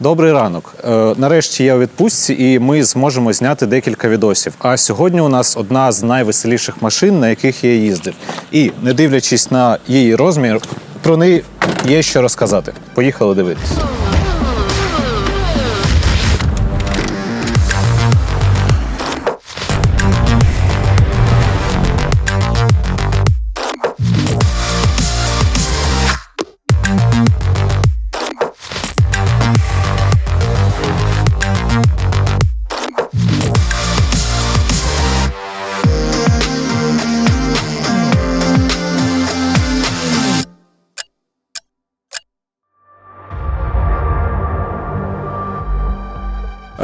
Добрий ранок. Е, нарешті я у відпустці, і ми зможемо зняти декілька відосів. А сьогодні у нас одна з найвеселіших машин, на яких я їздив. І не дивлячись на її розмір, про неї є що розказати. Поїхали дивитись.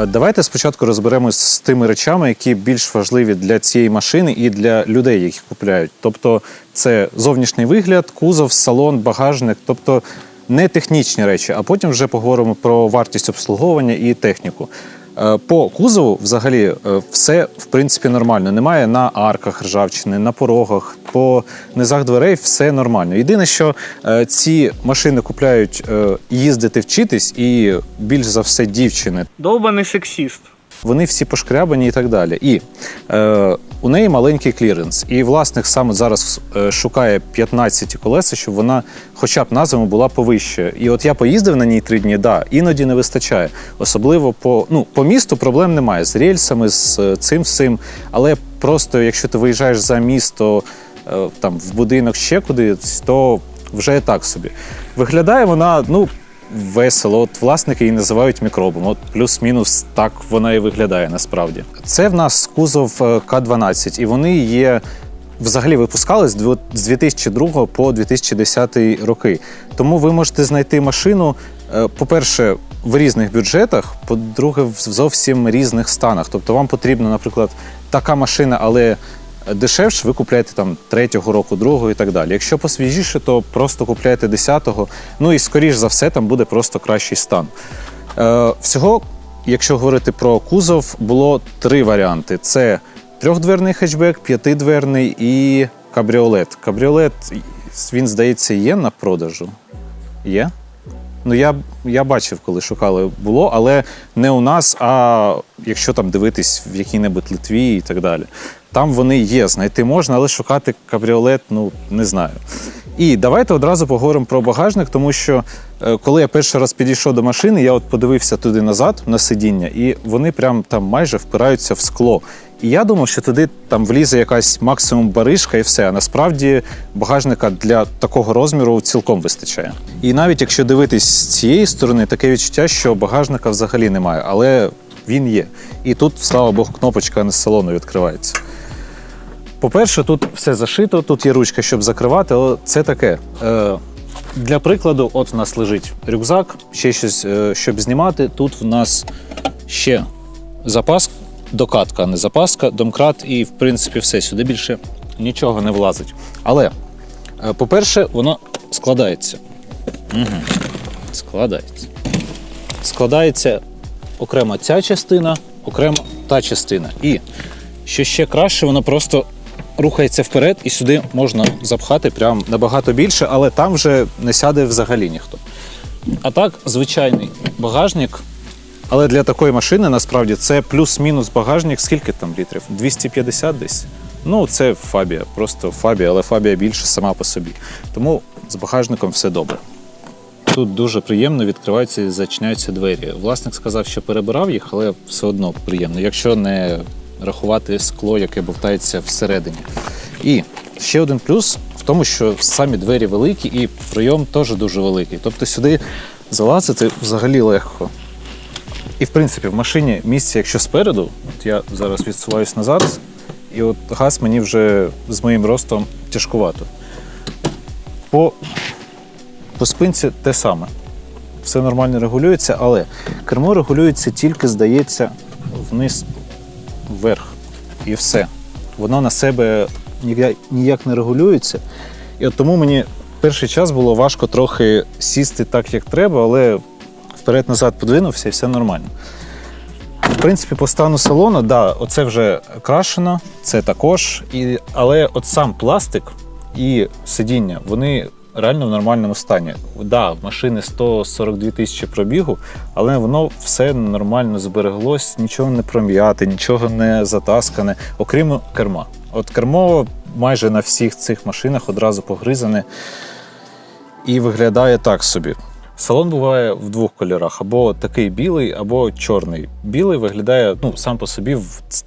Давайте спочатку розберемось з тими речами, які більш важливі для цієї машини і для людей, які купляють. Тобто, це зовнішній вигляд, кузов, салон, багажник, тобто не технічні речі, а потім вже поговоримо про вартість обслуговування і техніку. Е, По кузову, взагалі, е, все в принципі нормально. Немає на арках ржавчини, на порогах, по низах дверей все нормально. Єдине, що е, ці машини купляють їздити вчитись, і більш за все дівчини. Довбаний сексіст. Вони всі пошкрябані і так далі. І е, у неї маленький кліренс. І власник саме зараз е, шукає 15 колеса, щоб вона хоча б на була повище. І от я поїздив на ній три дні, да, іноді не вистачає. Особливо по, ну, по місту проблем немає з рельсами, з е, цим всім. Але просто якщо ти виїжджаєш за місто, е, там в будинок ще кудись, то вже так собі. Виглядає вона, ну. Весело, от власники її називають мікробом. От плюс-мінус так вона і виглядає насправді. Це в нас кузов е, К-12, і вони є взагалі випускали з дво- з 2002 по 2010 роки. Тому ви можете знайти машину, е, по-перше, в різних бюджетах, по-друге, в зовсім різних станах. Тобто вам потрібна, наприклад, така машина, але дешевше, ви купляєте там третього року, другого і так далі. Якщо посвіжіше, то просто купляєте 10-го. Ну і скоріш за все, там буде просто кращий стан. Е, всього, якщо говорити про кузов, було три варіанти: це трьохдверний хетчбек, п'ятидверний і кабріолет. Кабріолет, він, здається, є на продажу. Є? Ну, я, я бачив, коли шукали, було, але не у нас, а якщо там дивитись в якій-небудь Литві і так далі. Там вони є, знайти можна, але шукати кабріолет, ну не знаю. І давайте одразу поговоримо про багажник, тому що е, коли я перший раз підійшов до машини, я от подивився туди назад на сидіння, і вони прям там майже впираються в скло. І я думав, що туди там влізе якась максимум баришка і все. А насправді багажника для такого розміру цілком вистачає. І навіть якщо дивитись з цієї сторони, таке відчуття, що багажника взагалі немає, але він є. І тут, слава Богу, кнопочка не салону відкривається. По-перше, тут все зашито, тут є ручка, щоб закривати, але це таке. Е, для прикладу, от в нас лежить рюкзак, ще щось, е, щоб знімати. Тут в нас ще запас, докатка, а не запаска, домкрат, і в принципі все. Сюди більше нічого не влазить. Але, е, по-перше, воно складається. Угу. Складається. Складається окремо ця частина, окремо та частина. І що ще краще, воно просто рухається вперед, і сюди можна запхати прям набагато більше, але там вже не сяде взагалі ніхто. А так, звичайний багажник. Але для такої машини насправді це плюс-мінус багажник. Скільки там літрів? 250 десь. Ну, це Фабія, просто Фабія, але Фабія більше сама по собі. Тому з багажником все добре. Тут дуже приємно відкриваються і зачиняються двері. Власник сказав, що перебирав їх, але все одно приємно, якщо не рахувати скло, яке бовтається всередині. І ще один плюс в тому, що самі двері великі і прийом теж дуже великий. Тобто сюди залазити взагалі легко. І в принципі в машині місце, якщо спереду, от я зараз відсуваюсь назад, і от газ мені вже з моїм ростом тяжкувато. По по спинці те саме. Все нормально регулюється, але кермо регулюється тільки, здається, вниз вверх. І все. Воно на себе ніяк, не регулюється. І от тому мені перший час було важко трохи сісти так, як треба, але вперед-назад подвинувся і все нормально. В принципі, по стану салону, да, оце вже крашено, це також. І, але от сам пластик і сидіння, вони реально в нормальному стані. Да, в машини 142 тисячі пробігу, але воно все нормально збереглось, нічого не пром'яте, нічого не затаскане, окрім керма. От кермо майже на всіх цих машинах одразу погризане і виглядає так собі. Салон буває в двох кольорах: або такий білий, або чорний. Білий виглядає ну, сам по собі,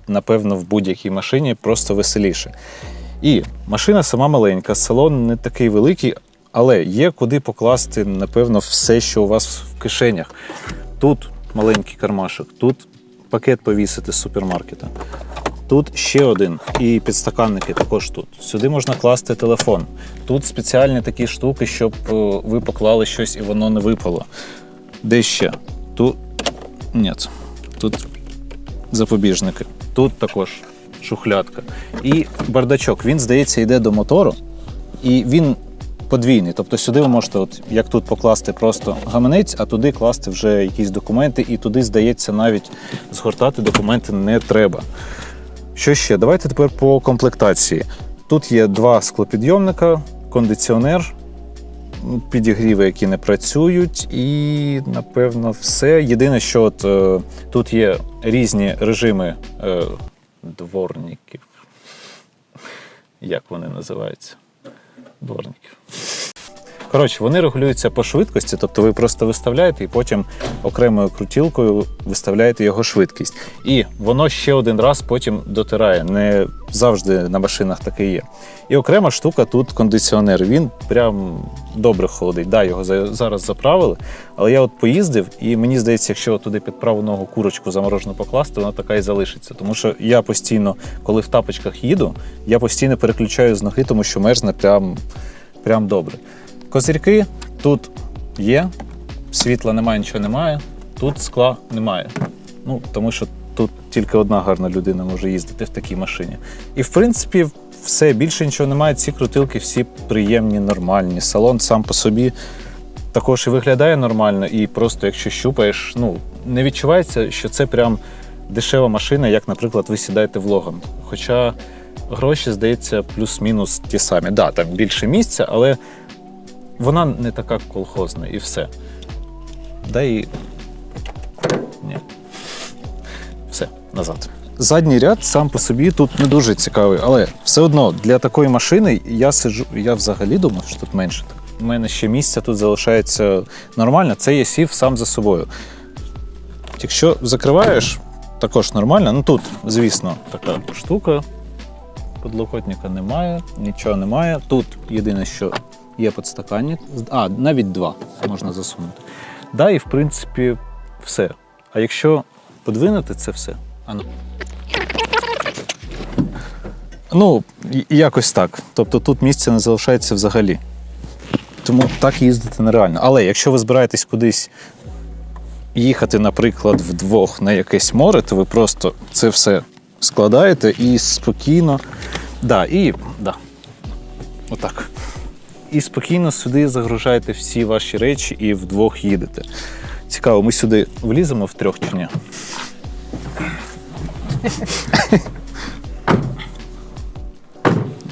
напевно, в будь-якій машині просто веселіше. І машина сама маленька, салон не такий великий, але є куди покласти, напевно, все, що у вас в кишенях. Тут маленький кармашок, тут пакет повісити з супермаркета. Тут ще один, і підстаканники також тут. Сюди можна класти телефон. Тут спеціальні такі штуки, щоб е, ви поклали щось і воно не випало. Де ще? Тут. Ні. Тут запобіжники. Тут також шухлядка. І бардачок. Він, здається, йде до мотору, і він подвійний. Тобто сюди ви можете, от, як тут покласти просто гаманець, а туди класти вже якісь документи, і туди, здається, навіть згортати документи не треба. Що ще? Давайте тепер по комплектації. Тут є два склопідйомника, кондиціонер, підігріви, які не працюють, і напевно все. Єдине, що от, е, тут є різні режими е, дворників. Як вони називаються? Дворників. Коротше, вони регулюються по швидкості, тобто ви просто виставляєте і потім окремою крутілкою виставляєте його швидкість. І воно ще один раз потім дотирає. Не завжди на машинах таке є. І окрема штука тут кондиціонер. Він прям добре холодить. Да, його зараз заправили, але я от поїздив, і мені здається, якщо туди під праву ногу курочку заморожену покласти, вона така і залишиться. Тому що я постійно, коли в тапочках їду, я постійно переключаю з ноги, тому що мерзне прям, прям добре. Козирьки тут є, світла немає, нічого немає, тут скла немає. Ну, тому що тут тільки одна гарна людина може їздити в такій машині. І в принципі, все, більше нічого немає. Ці крутилки всі приємні, нормальні. Салон сам по собі також і виглядає нормально, і просто якщо щупаєш, ну не відчувається, що це прям дешева машина, як, наприклад, ви сідаєте в Логан. Хоча гроші, здається, плюс-мінус ті самі. Да, там більше місця, але вона не така колхозна і все. Да і. Ні. Все, назад. Задній ряд сам по собі тут не дуже цікавий, але все одно для такої машини я сиджу. Я взагалі думав, що тут менше. У мене ще місця тут залишається нормально. Це я сів сам за собою. Якщо закриваєш, також нормально. Ну тут, звісно, така штука. Подлокотника немає, нічого немає. Тут єдине, що є підстаканник. А, навіть два можна засунути. Да, і в принципі все. А якщо подвинути це все. А ну. Ну, якось так. Тобто тут місця не залишається взагалі. Тому так їздити нереально. Але якщо ви збираєтесь кудись їхати, наприклад, вдвох на якесь море, то ви просто це все складаєте і спокійно. Да, і да. Отак. І спокійно сюди загружаєте всі ваші речі і вдвох їдете. Цікаво, ми сюди вліземо втрьох чи ні?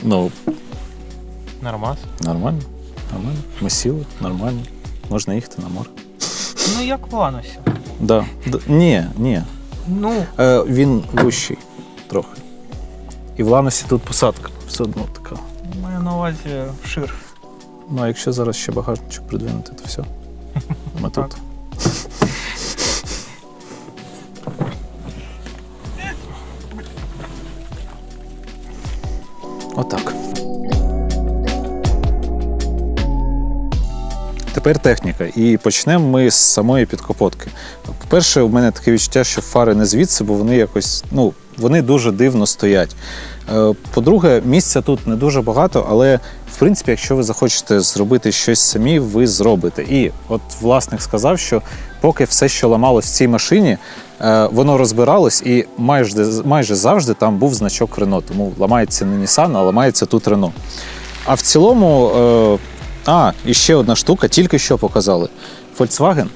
ну, Нормас. нормально. Нормально. Ми сіли, нормально. Можна їхати на море. Ну як в Ланосі. Да. Д- ні, ні. Ну, Е, він вищий трохи. І в Ланосі тут посадка все одно така. маю на увазі шир. Ну, а якщо зараз ще багажничок придвинути, то все. Ми тут. Отак. Тепер техніка. І почнемо ми з самої підкапотки. По-перше, у мене таке відчуття, що фари не звідси, бо вони якось, ну, вони дуже дивно стоять. Е, По-друге, місця тут не дуже багато, але принципі, якщо ви захочете зробити щось самі, ви зробите. І от власник сказав, що поки все, що ламалось в цій машині, е, воно розбиралось, і майже, майже завжди там був значок Renault. Тому ламається не Nissan, а ламається тут Renault. А в цілому, е, а, і ще одна штука, тільки що показали. Volkswagen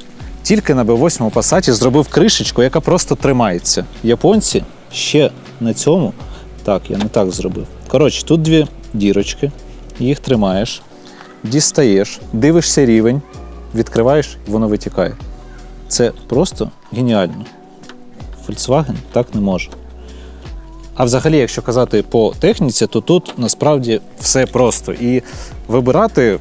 тільки на B8 Passat зробив кришечку, яка просто тримається. Японці ще на цьому. Так, я не так зробив. Коротше, тут дві дірочки, їх тримаєш. дістаєш, дивишся рівень, відкриваєш, і воно витікає. Це просто геніально. Volkswagen так не може. А взагалі, якщо казати по техніці, то тут насправді все просто. І вибирати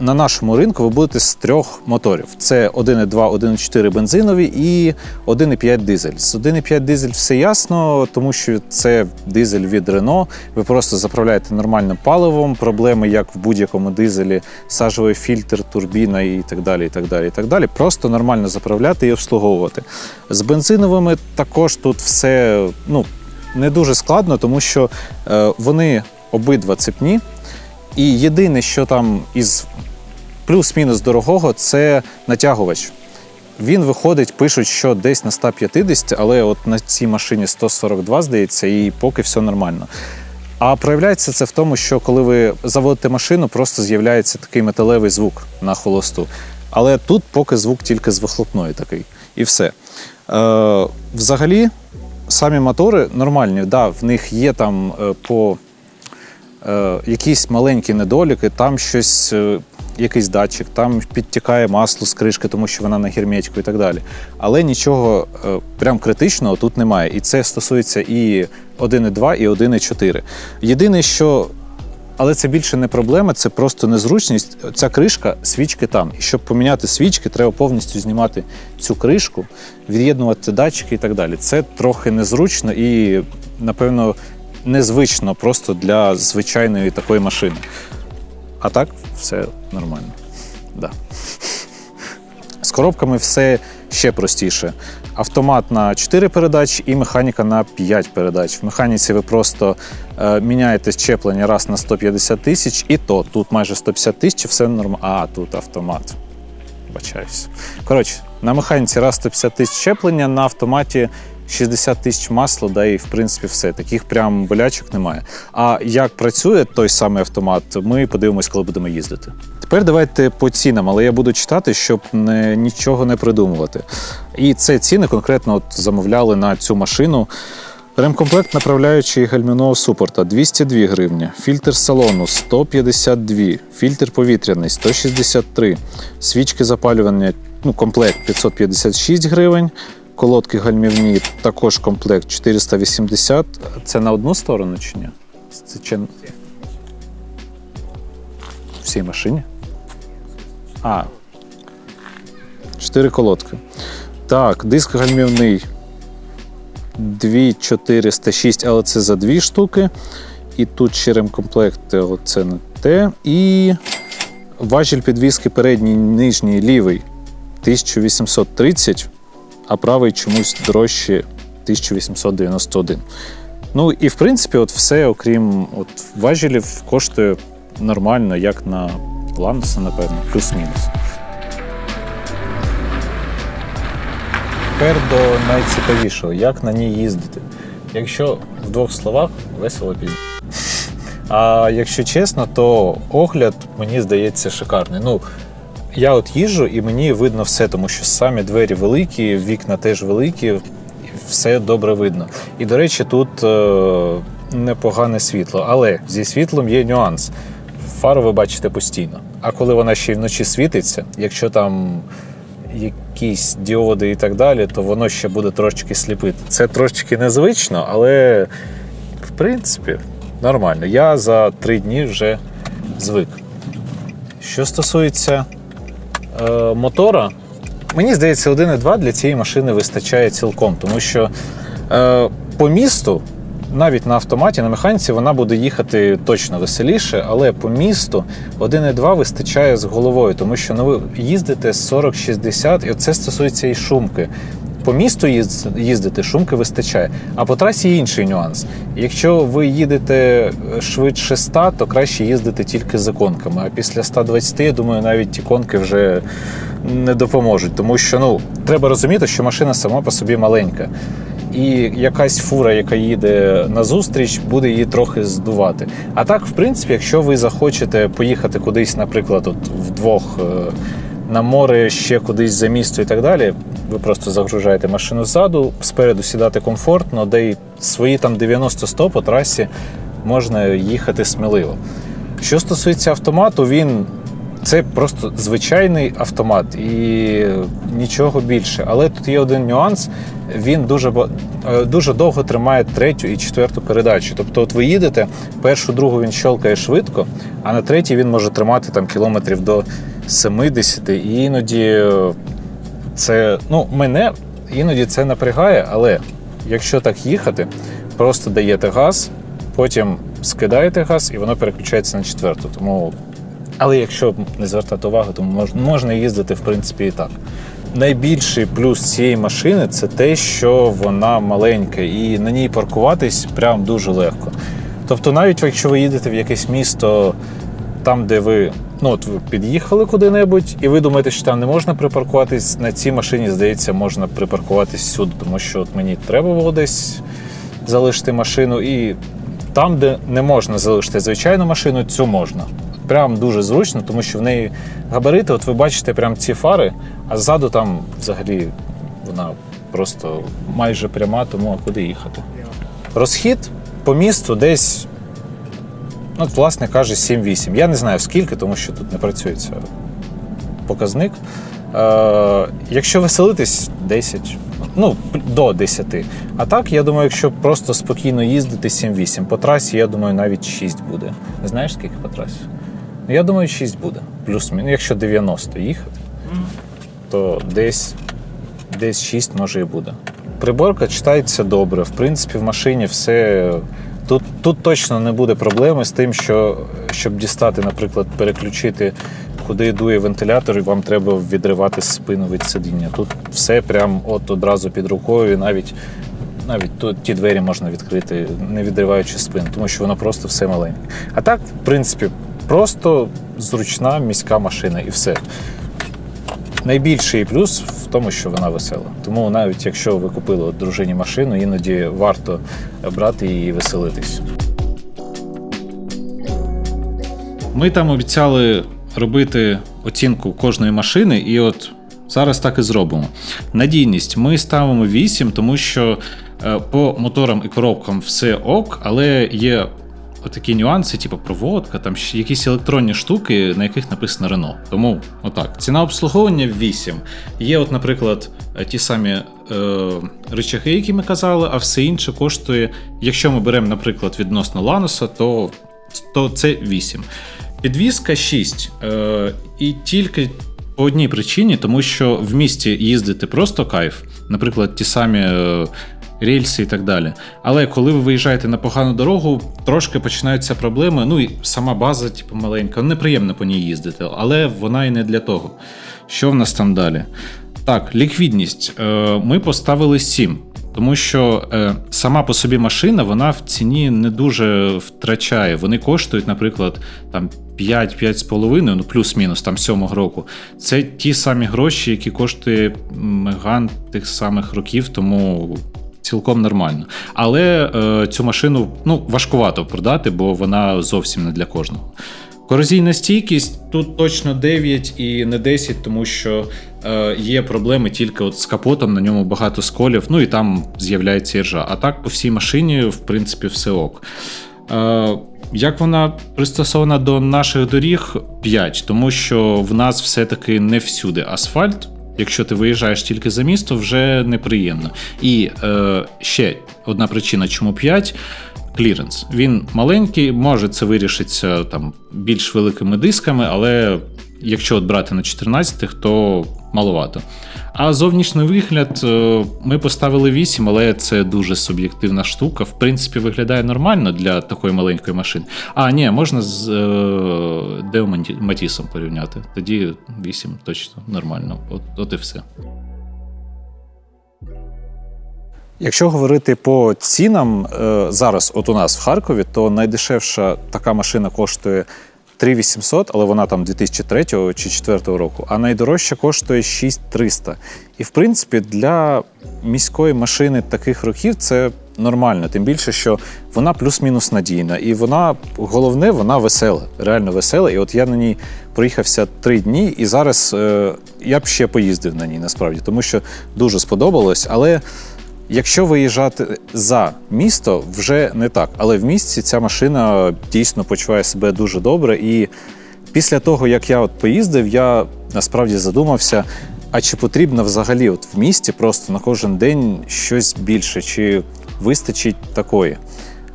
на нашому ринку ви будете з трьох моторів: це 1,2, 1,4 бензинові і 1,5 дизель. З 1,5 дизель все ясно, тому що це дизель від Renault. Ви просто заправляєте нормальним паливом. Проблеми, як в будь-якому дизелі, сажовий фільтр, турбіна і так далі. і так далі, і так далі. Просто нормально заправляти і обслуговувати. З бензиновими також тут все ну, не дуже складно, тому що е, вони обидва цепні. І єдине, що там із плюс-мінус дорогого, це натягувач. Він виходить, пишуть, що десь на 150, але от на цій машині 142, здається, і поки все нормально. А проявляється це в тому, що коли ви заводите машину, просто з'являється такий металевий звук на холосту. Але тут поки звук тільки з вихлопної такий. І все. Е, взагалі, самі мотори нормальні, да, в них є там е, по якісь маленькі недоліки, там щось, е, якийсь датчик, там підтікає масло з кришки, тому що вона на герметику і так далі. Але нічого е, прям критичного тут немає. І це стосується і 1.2, і 1.4. Єдине, що. Але це більше не проблема, це просто незручність. Ця кришка, свічки там. І щоб поміняти свічки, треба повністю знімати цю кришку, від'єднувати датчики і так далі. Це трохи незручно і, напевно, незвично просто для звичайної такої машини. А так, все нормально. Да. З коробками все ще простіше. Автомат на 4 передачі і механіка на 5 передач. В механіці ви просто е, міняєте щеплення раз на 150 тисяч, і то тут майже 150 тисяч, все нормально. А, тут автомат. Бачаюсь. Коротше, на механіці раз 150 тисяч щеплення, на автоматі 60 тисяч масла, да і в принципі все. Таких прям болячок немає. А як працює той самий автомат, ми подивимось, коли будемо їздити. Тепер давайте по цінам, але я буду читати, щоб не, нічого не придумувати. І це ціни конкретно от замовляли на цю машину. Ремкомплект направляючий гальмівного супорта 202 гривні, фільтр салону 152, фільтр повітряний 163, свічки запалювання, ну, комплект 556 гривень, колодки гальмівні також комплект 480. Це на одну сторону чи ні? Це чи... Всій машині? А. Чотири колодки. Так, диск гальмівний 2406, але це за дві штуки. І тут ще ремкомплект, оце не те. І важіль підвіски передній, нижній, лівий 1830, а правий чомусь дорожче 1891. Ну і в принципі, от все, окрім от важелів, коштує нормально, як на Лануса, напевно, плюс-мінус. Тепер до найцікавішого, як на ній їздити. Якщо в двох словах весело пізно. А якщо чесно, то огляд мені здається шикарний. Ну, я от їжджу і мені видно все, тому що самі двері великі, вікна теж великі, все добре видно. І, до речі, тут е, непогане світло, але зі світлом є нюанс. Фару ви бачите постійно. А коли вона ще й вночі світиться, якщо там якісь діоди і так далі, то воно ще буде трошечки сліпити. Це трошечки незвично, але в принципі нормально. Я за три дні вже звик. Що стосується е, мотора, мені здається, 1,2 для цієї машини вистачає цілком, тому що е, по місту. Навіть на автоматі, на механіці вона буде їхати точно веселіше, але по місту 1,2 вистачає з головою, тому що ну, ви їздите 40-60, і це стосується і шумки. По місту їздити шумки вистачає. А по трасі є інший нюанс. Якщо ви їдете швидше 100, то краще їздити тільки з іконками. А після 120, я думаю, навіть іконки вже не допоможуть, тому що ну треба розуміти, що машина сама по собі маленька. І якась фура, яка їде назустріч, буде її трохи здувати. А так, в принципі, якщо ви захочете поїхати кудись, наприклад, от вдвох е, на море, ще кудись за місто і так далі, ви просто загружаєте машину ззаду, спереду сідати комфортно, де й свої там 90-100 по трасі можна їхати сміливо. Що стосується автомату, він це просто звичайний автомат і нічого більше. Але тут є один нюанс: він дуже е, дуже довго тримає третю і четверту передачу. Тобто, от ви їдете, першу, другу він щелкає швидко, а на третій він може тримати там кілометрів до 70. І іноді це ну мене іноді це напрягає, але якщо так їхати, просто даєте газ, потім скидаєте газ, і воно переключається на четверту. Тому, але якщо не звертати увагу, то можна їздити в принципі і так. Найбільший плюс цієї машини це те, що вона маленька, і на ній паркуватись прям дуже легко. Тобто, навіть якщо ви їдете в якесь місто, там, де ви, ну от ви під'їхали куди-небудь, і ви думаєте, що там не можна припаркуватись, на цій машині, здається, можна припаркуватись всюди, тому що от мені треба було десь залишити машину, і там, де не можна залишити звичайну машину, цю можна. Прям дуже зручно, тому що в неї габарити, от ви бачите прям ці фари, а ззаду там взагалі вона просто майже пряма, тому а куди їхати. Розхід по місту десь, от, власне каже, 7-8. Я не знаю скільки, тому що тут не працює ця показник. Е, якщо веселитись, 10, ну, до 10. А так, я думаю, якщо просто спокійно їздити 7-8. По трасі, я думаю, навіть 6 буде. Не знаєш, скільки по трасі? Ну, Я думаю, 6 буде. Плюс-мінус. Ну, Якщо 90 їхати, то десь, десь 6 може і буде. Приборка читається добре. В принципі, в машині все. Тут, тут точно не буде проблеми з тим, що щоб дістати, наприклад, переключити, куди дує вентилятор, і вам треба відривати спину від сидіння. Тут все прям от одразу під рукою, і навіть, навіть тут ті двері можна відкрити, не відриваючи спину, тому що воно просто все маленьке. А так, в принципі, просто зручна міська машина і все. Найбільший плюс в тому, що вона весела. Тому навіть якщо ви купили дружині машину, іноді варто брати її і веселитись. Ми там обіцяли робити оцінку кожної машини, і от зараз так і зробимо. Надійність ми ставимо 8, тому що е, по моторам і коробкам все ок, але є отакі нюанси, типу проводка, там якісь електронні штуки, на яких написано Renault. Тому отак. Ціна обслуговування 8. Є, от, наприклад, ті самі е, рычаги, які ми казали, а все інше коштує, якщо ми беремо, наприклад, відносно Лануса, то, то це 8. Підвізка 6. Е, і тільки по одній причині, тому що в місті їздити просто кайф, наприклад, ті самі е, рельси і так далі. Але коли ви виїжджаєте на погану дорогу, трошки починаються проблеми. Ну і сама база, типу, маленька, неприємно по ній їздити, але вона і не для того. Що в нас там далі? Так, ліквідність. Е, Ми поставили 7. Тому що е, сама по собі машина вона в ціні не дуже втрачає. Вони коштують, наприклад, там 5-5,5, ну плюс-мінус там сьомого року. Це ті самі гроші, які коштує Меган тих самих років, тому цілком нормально. Але е, цю машину ну, важкувато продати, бо вона зовсім не для кожного. Корозійна стійкість тут точно 9 і не 10, тому що е, є проблеми тільки от з капотом, на ньому багато сколів, ну і там з'являється іржа. А так по всій машині, в принципі, все ок. Е, як вона пристосована до наших доріг? 5, тому що в нас все-таки не всюди асфальт. Якщо ти виїжджаєш тільки за місто, вже неприємно. І е, ще одна причина, чому 5 кліренс. Він маленький, може це вирішиться там більш великими дисками, але якщо от брати на 14-х, то маловато. А зовнішній вигляд е, ми поставили 8, але це дуже суб'єктивна штука. В принципі, виглядає нормально для такої маленької машини. А, ні, можна з е, Део Матісом порівняти. Тоді 8 точно нормально. От, от і все. Якщо говорити по цінам, е, зараз, от у нас в Харкові, то найдешевша така машина коштує 3800, але вона там 2003 чи 2004 року, а найдорожча коштує 6300. І в принципі, для міської машини таких років це нормально. Тим більше, що вона плюс-мінус надійна. І вона, головне, вона весела, реально весела. І от я на ній проїхався три дні, і зараз е, я б ще поїздив на ній насправді, тому що дуже сподобалось. Але Якщо виїжджати за місто, вже не так. Але в місті ця машина дійсно почуває себе дуже добре. І після того, як я от поїздив, я насправді задумався, а чи потрібно взагалі от в місті просто на кожен день щось більше, чи вистачить такої.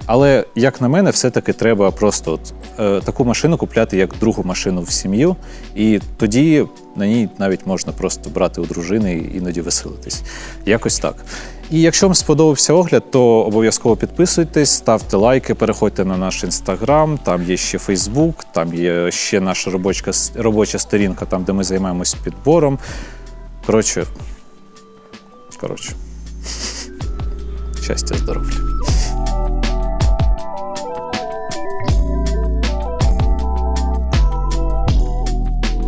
Але як на мене, все-таки треба просто от, е, таку машину купляти як другу машину в сім'ю, і тоді на ній навіть можна просто брати у дружини і іноді веселитись. Якось так. І якщо вам сподобався огляд, то обов'язково підписуйтесь, ставте лайки, переходьте на наш інстаграм, там є ще Фейсбук, там є ще наша робоча, робоча сторінка, там де ми займаємось підбором. Коротше, коротше, щастя, здоров'я.